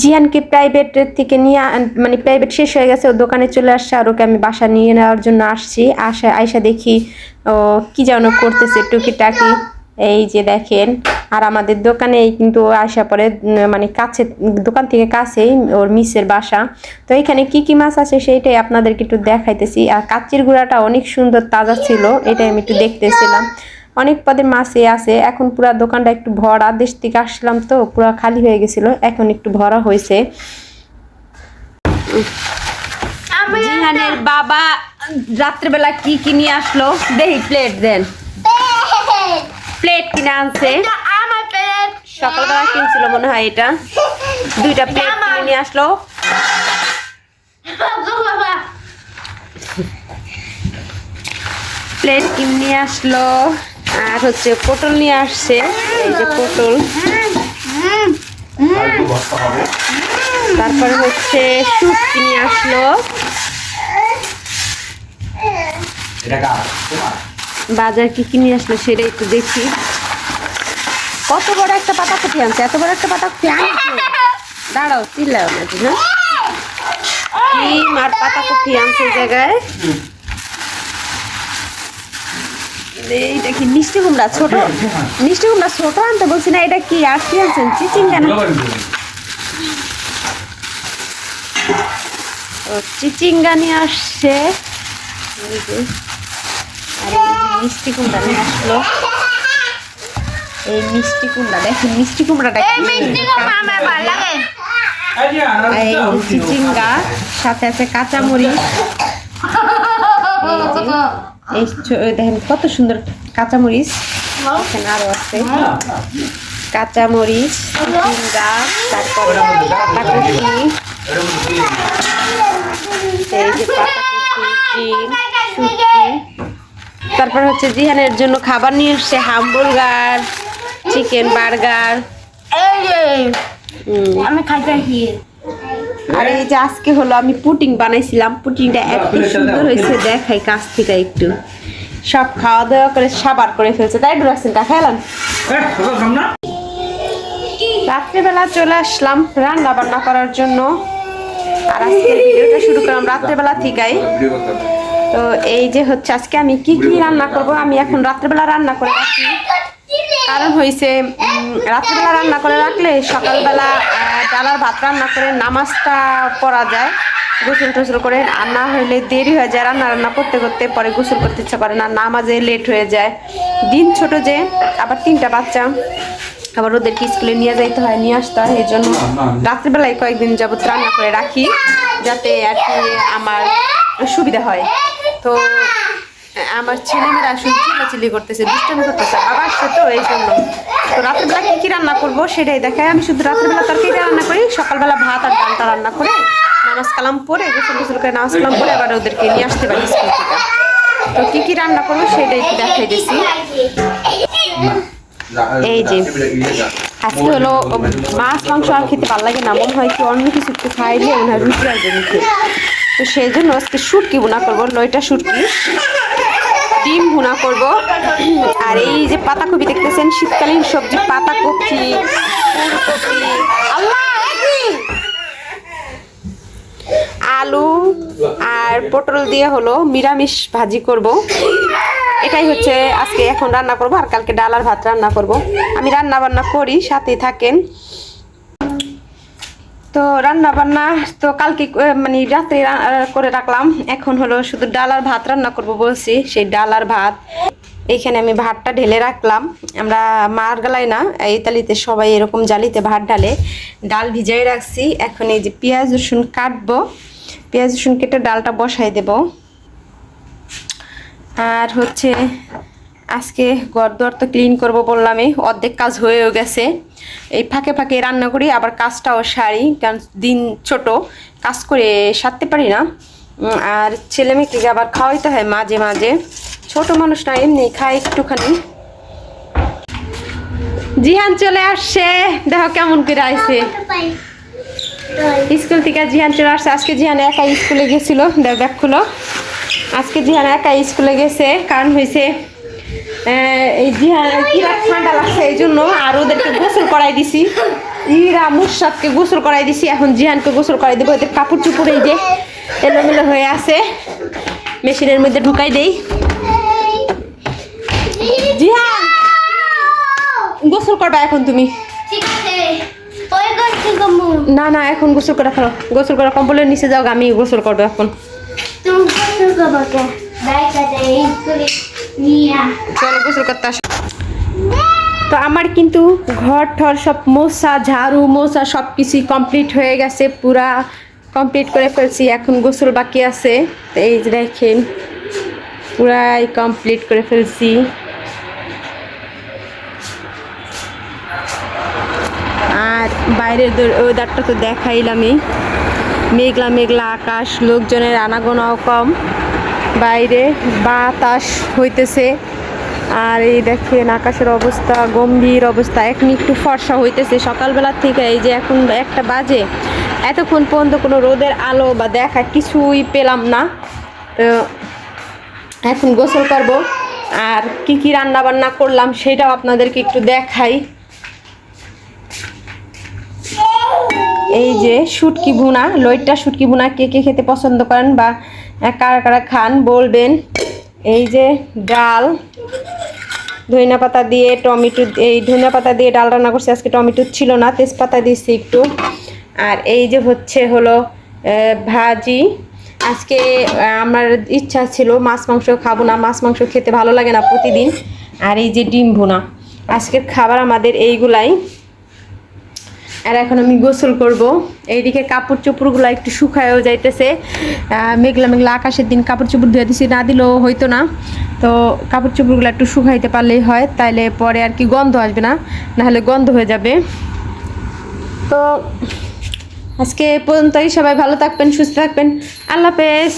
জিয়ানকে private থেকে নিয়ে মানে প্রাইভেট শেষ হয়ে গেছে, ও দোকানে চলে আসছে আর ওকে আমি বাসা নিয়ে নেওয়ার জন্য আসছি। আসা, আইসা দেখি, ও কি যেন করতেছে টুকিটাকি। এই যে দেখেন, আর আমাদের দোকানে কিন্তু আসা পরে মানে কাছে, দোকান থেকে কাছেই ওর মিসের বাসা। তো এখানে কি কি মাছ আছে সেইটাই আপনাদেরকে একটু দেখাইতেছি। আর কাচির গুঁড়াটা অনেক সুন্দর, তাজা ছিল, এটাই আমি একটু দেখতেছিলাম। অনেক পদের মাছই আছে এখন পুরা দোকানটা একটু ভরা দেশ থেকে আসলাম তো পুরা খালি হয়ে গেছিল এখন একটু ভরা হয়েছে। জিহানের বাবা রাত্রেবেলা কি কি নিয়ে আসলো? দেহি প্লেট দেন। প্লেট কিনে আনছে। আমার প্লেট সকালবেলা কিনছিল মনে হয় এটা। দুইটা প্লেট কিনে নিয়ে আসলো। প্লেট কিনে নিয়ে আসলো। আর হচ্ছে পটল নিয়ে আসছে এই যে পটল। তারপরে হচ্ছে স্যুপ কিনে আসলো। বাজার কি কিনে আসলো সেটা একটু দেখি। কত বড় একটা পাতা কপি আনছে এত বড় একটা পাতা কপি আনছে? দাঁড়াও চিল্লাও না তুমি, হ্যাঁ? ডিম আর পাতা কপি আনছে জায়গায়। এইটা কি মিষ্টি কুমড়া ছোট? মিষ্টি কুমড়া ছোট আনতে বলছি না এটা কি আর কি আনছেন? চিচিং কেন? ও চিচিঙ্গা নিয়ে আসছে। আর মিষ্টি কুমড়া নিয়ে আসলো। এই মিষ্টি কুমড়া দেখেন মিষ্টি কুমড়াটা এই চিচিঙ্গা সাথে আছে কাঁচামরিচ। এই দেখেন কত সুন্দর কাঁচামরিচ। এখানে আরও আছে। কাঁচামরিচ চিচিঙ্গা তারপর পাতাকপি। এই যে পাতাকপি ডিম তারপর হচ্ছে জিহানের জন্য খাবার নিয়ে এসছে হামবুর্গার চিকেন বার্গার। আমি খাইতেছি আর এই যে আজকে হলো আমি পুটিং বানাইছিলাম। পুটিংটা এত সুন্দর হয়েছে দেখাই কাছ থেকে একটু। সব খাওয়া দাওয়া করে সাবার করে ফেলছে। তাই ডুরাক্সিনটা খেলাম রাত্রেবেলা চলে আসলাম রান্না বান্না করার জন্য। আর আজকের ভিডিওটা শুরু করলাম রাত্রেবেলা থেকেই। তো এই যে হচ্ছে আজকে আমি কি কি রান্না করব আমি এখন রাত্রেবেলা রান্না করে রাখি। কারণ হয়েছে রাত্রিবেলা রান্না করে রাখলে সকালবেলা ডালার ভাত রান্না করে নামাজটা পড়া যায়, গোসল টোসল করে। আর না হলে দেরি হয়ে যায় রান্না রান্না করতে করতে, পরে গোসল করতে ইচ্ছা করে না, নামাজে লেট হয়ে যায়। দিন ছোট যে, আবার তিনটা বাচ্চা, আবার ওদেরকে স্কুলে নিয়ে যাইতে হয়, নিয়ে আসতে হয়, এই জন্য রাত্রিবেলায় কয়েকদিন যাবত রান্না করে রাখি, যাতে আর আমার সুবিধা হয়। তো আমার ছেলেমেয়েরা আসলে চিল্লাচিল্লি করতেছে, দুষ্টামি করতেছে। বাবা আসছে তো এই জন্য। তো রাত্রিবেলা কি কি রান্না করব সেটাই দেখায়। আমি শুধু রাত্রিবেলা তরকারি রান্না করি, সকালবেলা ভাত আর ডালটা রান্না করে, নামাজ কালাম পরে গোসল গোসল করে নামাজ কালাম পরে আবার ওদেরকে নিয়ে আসতে পারি স্কুল থেকে। তো কী কী রান্না করব সেটাই দেখাই দিছি। এই যে, আজকে হলো মাছ, মাংস আর খেতে ভালো লাগে না, মনে হয় কি অন্য কিছু একটু খাইলে মনে হয় রুচি আসবে মুখে তো সেই জন্য আজকে শুটকি বোনা করব, লইটা শুটকি। ডিম ভুনা করব। আর এই যে পাতাকপি দেখতেছেন, শীতকালীন সবজি, পাতাকপি, ফুলকপি আলু আর পটল দিয়ে হলো নিরামিষ ভাজি করব। এটাই হচ্ছে আজকে এখন রান্না করব, আর কালকে ডাল আর ভাত রান্না করব। আমি রান্না বান্না করি সাথে থাকেন। তো রান্না বান্না তো কালকে মানে রাতে রা- করে রাখলাম। এখন হলো শুধু ডাল আর ভাত রান্না করব বলছি, সেই ডাল আর ভাত। এইখানে আমি ভাতটা ঢেলে রাখলাম। আমরা মার গালাই না ইতালিতে সবাই এরকম জালিতে ভাত ঢালে ডাল ভিজাই রাখছি। এখন এই যে পেঁয়াজ, রসুন কাটবো। পেঁয়াজ, রসুন কেটে ডালটা বসাই দেবো। আর হচ্ছে আজকে ঘর দুয়ার তো ক্লিন করব বললামই, অর্ধেক কাজ হয়েও গেছে। এই ফাঁকে ফাঁকে রান্না করি, আবার কাজটাও সারি, কারণ দিন ছোট, কাজ করে সারতে পারি না। আর ছেলে মেয়েকে আবার খাওয়াইতে হয় মাঝে মাঝে। ছোট মানুষ না, এমনি খায় একটুখানি। জিহান চলে আসছে। দেখো কেমন করে আইছে। স্কুল থেকে জিহান চলে আসছে। আজকে জিহান একা স্কুলে গেছিল। দেখ ব্যাগ খুলো। আজকে জিহান একা স্কুলে গেছে। কারণ হয়েছে এই কিরা ঠান্ডা লাগছে এই জন্য আর ওদেরকে গোসল করাই দিছি। ইরা গোসল করাই দিছি এখন জিহানকে গোসল করাই দেবো এদের কাপড় চুপড় এই যে এলোমেলো হয়ে আছে। মেশিনের মধ্যে ঢুকাই দেই। জিহান গোসল করবা এখন তুমি। না না এখন গোসল করা ফেলো। গোসল করা কম্বলের নিচে যাও আমি গোসল করব এখন। তুমি চলো গোসল করতে আসো। তো আমার কিন্তু ঘর ঠর সব মশা ঝাড়ু মশা সব কিছুই কমপ্লিট হয়ে গেছে, পুরা কমপ্লিট করে ফেলছি, এখন গোসল বাকি আছে। তো এই যে দেখেন, পুরাই কমপ্লিট করে ফেলছি। আর বাইরের ওয়েদারটা তো দেখাইলামই। মেঘলা মেঘলা আকাশ, লোকজনের আনাগোনাও কম। বাইরে বাতাস হইতেছে। আর এই দেখেন আকাশের অবস্থা, গম্ভীর অবস্থা। এখন একটু ফর্সা হইতেছে। সকালবেলার থেকে এই যে এখন একটা বাজে। এতক্ষণ পর্যন্ত কোনো রোদের আলো বা দেখা কিছুই পেলাম না। তো এখন গোসল করব। আর কি কি রান্না বান্না করলাম সেটাও আপনাদেরকে একটু দেখাই। এই যে শুটকি ভুনা, লইট্টা শুটকি ভুনা কে কে খেতে পছন্দ করেন বা কারা কারা খান বলবেন? এই যে ডাল, ধনিয়া পাতা দিয়ে টমেটো, এই ধনিয়া পাতা দিয়ে ডাল রান্না করছি। আজকে টমেটো ছিল না, তেজপাতা দিচ্ছি একটু। আর এই যে হচ্ছে হলো ভাজি। আজকে আমার ইচ্ছা ছিল মাছ মাংস খাব না, মাছ মাংস খেতে ভালো লাগে না প্রতিদিন। আর এই যে ডিম ভুনা। আজকের খাবার আমাদের এইগুলাই। আর এখন আমি গোসল করব। এইদিকে কাপড় চোপড়গুলো একটু শুকায়ও যাইতেছে। মেঘলা মেঘলা আকাশের দিন কাপড় চোপড় ধুয়ে দিছি, না দিলেও হইতো না। তো কাপড় চোপড়গুলো একটু শুকাইতে পারলেই হয়, তাইলে পরে আর কি গন্ধ আসবে না, নাহলে গন্ধ হয়ে যাবে। তো আজকে পর্যন্তই, সবাই ভালো থাকবেন, সুস্থ থাকবেন। আল্লাহ হাফেজ।